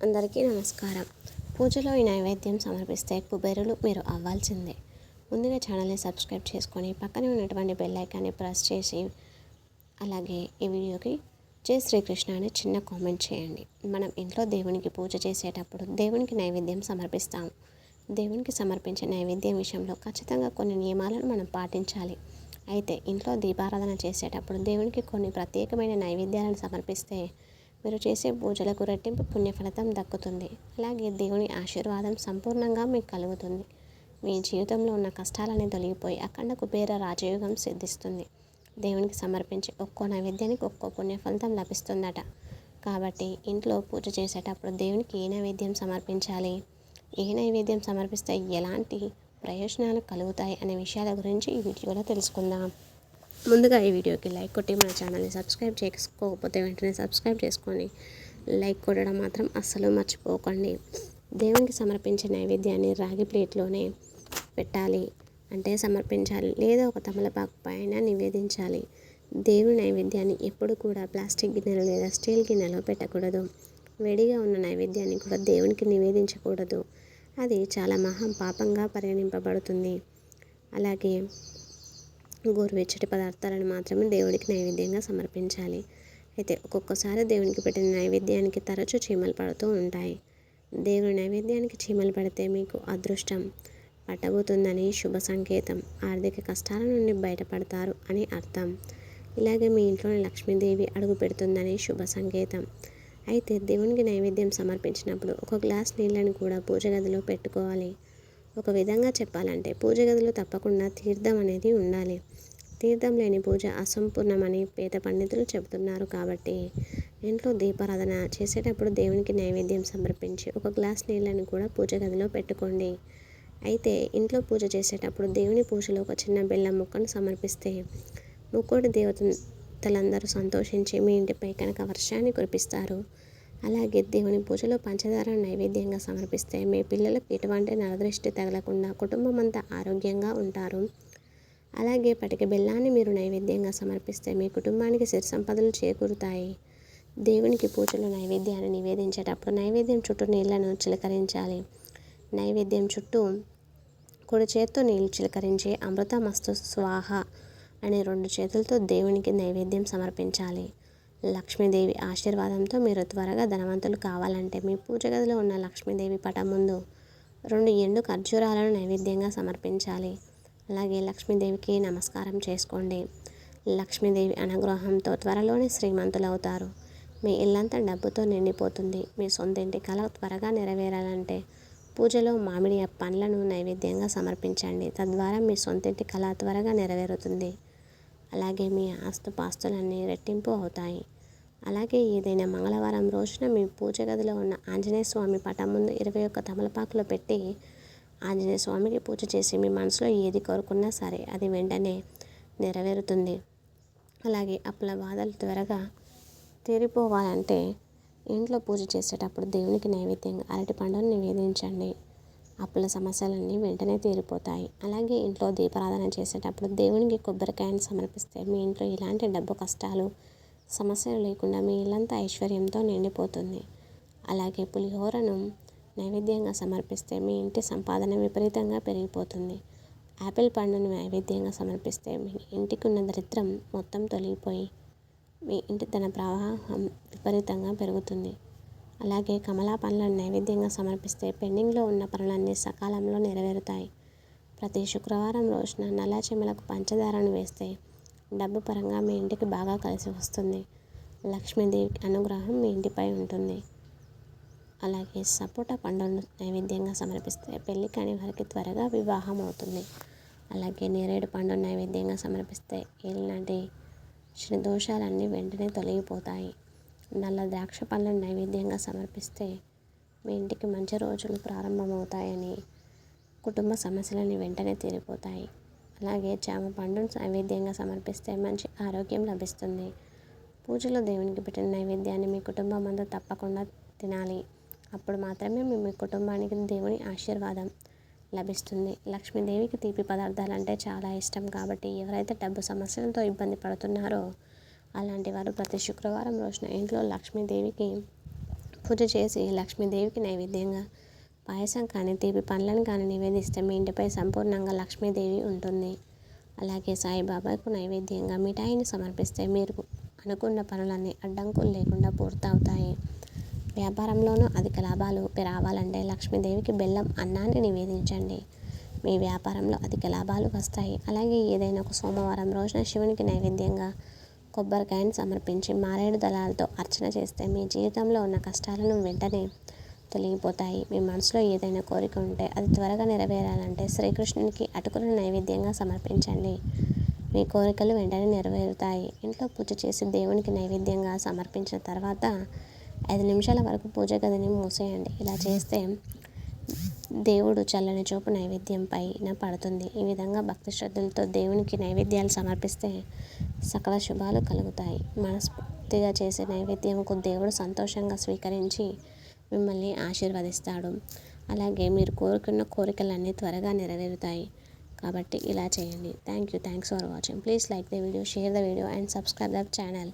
అందరికీ నమస్కారం. పూజలో ఈ నైవేద్యం సమర్పిస్తే కుబేరులు మీరు అవ్వాల్సిందే. ముందుగా ఛానల్ని సబ్స్క్రైబ్ చేసుకొని పక్కనే ఉన్నటువంటి బెల్ ఐకాన్ని ప్రెస్ చేసి అలాగే ఈ వీడియోకి జై శ్రీకృష్ణ అని చిన్న కామెంట్ చేయండి. మనం ఇంట్లో దేవునికి పూజ చేసేటప్పుడు దేవునికి నైవేద్యం సమర్పిస్తాం. దేవునికి సమర్పించే నైవేద్యం విషయంలో ఖచ్చితంగా కొన్ని నియమాలను మనం పాటించాలి. అయితే ఇంట్లో దీపారాధన చేసేటప్పుడు దేవునికి కొన్ని ప్రత్యేకమైన నైవేద్యాలను సమర్పిస్తే మీరు చేసే పూజలకు రెట్టింపు పుణ్యఫలితం దక్కుతుంది. అలాగే దేవుని ఆశీర్వాదం సంపూర్ణంగా మీకు కలుగుతుంది. మీ జీవితంలో ఉన్న కష్టాలన్నీ తొలగిపోయి అఖండ కుబేర రాజయోగం సిద్ధిస్తుంది. దేవునికి సమర్పించే ఒక్కో నైవేద్యానికి ఒక్కో పుణ్యఫలితం లభిస్తుందట. కాబట్టి ఇంట్లో పూజ చేసేటప్పుడు దేవునికి ఏ నైవేద్యం సమర్పించాలి? ఏ నైవేద్యం సమర్పిస్తే ఎలాంటి ప్రయోజనాలు కలుగుతాయి అనే విషయాల గురించి ఈ వీడియోలో తెలుసుకుందాం. ముందుగా ఈ వీడియోకి లైక్ కొట్టి మన ఛానల్ని సబ్స్క్రైబ్ చేసుకోకపోతే వెంటనే సబ్స్క్రైబ్ చేసుకోండి లైక్ కొట్టడం మాత్రం అస్సలు మర్చిపోకండి. దేవునికి సమర్పించే నైవేద్యాన్ని రాగి ప్లేట్లోనే పెట్టాలి. అంటే సమర్పించాలి. లేదా ఒక తమలపాకు పైన నివేదించాలి. దేవుని నైవేద్యాన్ని ఎప్పుడు కూడా ప్లాస్టిక్ గిన్నెలు లేదా స్టీల్ గిన్నెలో పెట్టకూడదు. వేడిగా ఉన్న నైవేద్యాన్ని కూడా దేవునికి నివేదించకూడదు. అది చాలా మహా పాపంగా పరిగణింపబడుతుంది. అలాగే గోరువెచ్చటి పదార్థాలను మాత్రమే దేవుడికి నైవేద్యంగా సమర్పించాలి. అయితే ఒక్కొక్కసారి దేవునికి పెట్టిన నైవేద్యానికి తరచూ చీమలు పడుతూ ఉంటాయి. దేవుడి నైవేద్యానికి చీమలు పడితే మీకు అదృష్టం పట్టబోతుందని శుభ సంకేతం. ఆర్థిక కష్టాల నుండి బయటపడతారు అని అర్థం. ఇలాగే మీ ఇంట్లోని లక్ష్మీదేవి అడుగు పెడుతుందని శుభ సంకేతం. అయితే దేవునికి నైవేద్యం సమర్పించినప్పుడు ఒక గ్లాస్ నీళ్ళని కూడా పూజ గదిలో పెట్టుకోవాలి. ఒక విధంగా చెప్పాలంటే పూజ గదిలో తప్పకుండా తీర్థం అనేది ఉండాలి. తీర్థం లేని పూజ అసంపూర్ణమని పేద పండితులు చెబుతున్నారు కాబట్టి ఇంట్లో దీపారాధన చేసేటప్పుడు దేవునికి నైవేద్యం సమర్పించి ఒక గ్లాస్ నీళ్ళని కూడా పూజ గదిలో పెట్టుకోండి. అయితే ఇంట్లో పూజ చేసేటప్పుడు దేవుని పూజలో ఒక చిన్న బెల్లం ముక్కను సమర్పిస్తే ముక్కోటి దేవతలందరూ సంతోషించి మీ ఇంటిపై కనుక వర్షాన్ని కురిపిస్తారు. అలాగే దేవుని పూజలో పంచదార నైవేద్యంగా సమర్పిస్తే మీ పిల్లలకు ఎటువంటి నరదృష్టి తగలకుండా కుటుంబం అంతా ఆరోగ్యంగా ఉంటారు. అలాగే పటిక బెల్లాన్ని మీరు నైవేద్యంగా సమర్పిస్తే మీ కుటుంబానికి సిరి సంపదలు చేకూరుతాయి. దేవునికి పూజలో నైవేద్యాన్ని నివేదించేటప్పుడు నైవేద్యం చుట్టూ నీళ్ళను చిలకరించాలి. నైవేద్యం చుట్టూ కుడి చేత్తో నీళ్ళు చిలకరించి అమృత మస్తు స్వాహ అనే రెండు చేతులతో దేవునికి నైవేద్యం సమర్పించాలి. లక్ష్మీదేవి ఆశీర్వాదంతో మీరు త్వరగా ధనవంతులు కావాలంటే మీ పూజ గదిలో ఉన్న లక్ష్మీదేవి పటం ముందు రెండు ఎండు ఖర్జూరాలను నైవేద్యంగా సమర్పించాలి. అలాగే లక్ష్మీదేవికి నమస్కారం చేసుకోండి. లక్ష్మీదేవి అనుగ్రహంతో త్వరలోనే శ్రీమంతులవుతారు. మీ ఇల్లంతా డబ్బుతో నిండిపోతుంది. మీ సొంత ఇంటి కళ త్వరగా నెరవేరాలంటే పూజలో మామిడి పండ్లను నైవేద్యంగా సమర్పించండి. తద్వారా మీ సొంతింటి కళ త్వరగా నెరవేరుతుంది. అలాగే మీ ఆస్తుపాస్తులన్నీ రెట్టింపు అవుతాయి. అలాగే ఏదైనా మంగళవారం రోజున మీ పూజ గదిలో ఉన్న ఆంజనేయ స్వామి పటం ముందు ఇరవై ఒక్క తమలపాకులు పెట్టి ఆంజనేయ స్వామికి పూజ చేసి మీ మనసులో ఏది కోరుకున్నా సరే అది వెంటనే నెరవేరుతుంది. అలాగే అప్పుల బాధలు త్వరగా తీరిపోవాలంటే ఇంట్లో పూజ చేసేటప్పుడు దేవునికి నైవేద్యంగా అరటి పండును నివేదించండి. అప్పుల సమస్యలన్నీ వెంటనే తీరిపోతాయి. అలాగే ఇంట్లో దీపారాధన చేసేటప్పుడు దేవునికి కొబ్బరికాయను సమర్పిస్తే మీ ఇంట్లో ఇలాంటి డబ్బు కష్టాలు సమస్యలు లేకుండా మీ ఇల్లంతా ఐశ్వర్యంతో నిండిపోతుంది. అలాగే పులిహోరను నైవేద్యంగా సమర్పిస్తే మీ ఇంటి సంపాదన విపరీతంగా పెరిగిపోతుంది. యాపిల్ పండును నైవేద్యంగా సమర్పిస్తే మీ ఇంటికి ఉన్న దరిద్రం మొత్తం తొలగిపోయి మీ ఇంటి ధన ప్రవాహం విపరీతంగా పెరుగుతుంది. అలాగే కమలా పండ్లను నైవేద్యంగా సమర్పిస్తే పెండింగ్లో ఉన్న పనులన్నీ సకాలంలో నెరవేరుతాయి. ప్రతి శుక్రవారం రోజున నల్ల చెమలకు పంచదారను వేస్తే డబ్బు పరంగా మీ ఇంటికి బాగా కలిసి వస్తుంది. లక్ష్మీదేవి అనుగ్రహం మీ ఇంటిపై ఉంటుంది. అలాగే సపోటా పండును నైవేద్యంగా సమర్పిస్తే పెళ్ళి కాని వారికి త్వరగా వివాహం అవుతుంది. అలాగే నేరేడు పండు నైవేద్యంగా సమర్పిస్తే ఏలినాటి చిన్న దోషాలన్నీ వెంటనే తొలగిపోతాయి. నల్ల ద్రాక్ష పళ్ళను నైవేద్యంగా సమర్పిస్తే మీ ఇంటికి మంచి రోజులు ప్రారంభమవుతాయని కుటుంబ సమస్యలని వెంటనే తీరిపోతాయి. అలాగే జామ పండును నైవేద్యంగా సమర్పిస్తే మంచి ఆరోగ్యం లభిస్తుంది. పూజలో దేవునికి పెట్టిన నైవేద్యాన్ని మీ కుటుంబం అంతా తప్పకుండా తినాలి. అప్పుడు మాత్రమే మీ కుటుంబానికి దేవుని ఆశీర్వాదం లభిస్తుంది. లక్ష్మీదేవికి తీపి పదార్థాలు అంటే చాలా ఇష్టం కాబట్టి ఎవరైతే డబ్బు సమస్యలతో ఇబ్బంది పడుతున్నారో అలాంటి వారు ప్రతి శుక్రవారం రోజున ఇంట్లో లక్ష్మీదేవికి పూజ చేసి లక్ష్మీదేవికి నైవేద్యంగా పాయసం కానీ తీపి పండ్లను కానీ నివేదిస్తే మీ ఇంటిపై సంపూర్ణంగా లక్ష్మీదేవి ఉంటుంది. అలాగే సాయిబాబాకు నైవేద్యంగా మిఠాయిని సమర్పిస్తే మీరు అనుకున్న పనులన్నీ అడ్డంకులు లేకుండా పూర్తవుతాయి. వ్యాపారంలోనూ అధిక లాభాలు రావాలంటే లక్ష్మీదేవికి బెల్లం అన్నాన్ని నివేదించండి. మీ వ్యాపారంలో అధిక లాభాలు వస్తాయి. అలాగే ఏదైనా ఒక సోమవారం రోజున శివునికి నైవేద్యంగా కొబ్బరికాయను సమర్పించి మారేడు దళాలతో అర్చన చేస్తే మీ జీవితంలో ఉన్న కష్టాలను వెంటనే తొలగిపోతాయి. మీ మనసులో ఏదైనా కోరిక ఉంటే అది త్వరగా నెరవేరాలంటే శ్రీకృష్ణునికి అటుకులను నైవేద్యంగా సమర్పించండి. మీ కోరికలు వెంటనే నెరవేరుతాయి. ఇంట్లో పూజ చేసి దేవునికి నైవేద్యంగా సమర్పించిన తర్వాత ఐదు నిమిషాల వరకు పూజ గదిని మూసేయండి. ఇలా చేస్తే దేవుడు చల్లని చూపు నైవేద్యం పైన పడుతుంది. ఈ విధంగా భక్తి శ్రద్ధలతో దేవునికి నైవేద్యాలు సమర్పిస్తే సకల శుభాలు కలుగుతాయి. మనస్ఫూర్తిగా చేసే నైవేద్యంకు దేవుడు సంతోషంగా స్వీకరించి మిమ్మల్ని ఆశీర్వదిస్తాడు. అలాగే మీరు కోరుకున్న కోరికలన్నీ త్వరగా నెరవేరుతాయి. కాబట్టి ఇలా చేయండి. Thank you thanks for watching please like the video share the video and subscribe the channel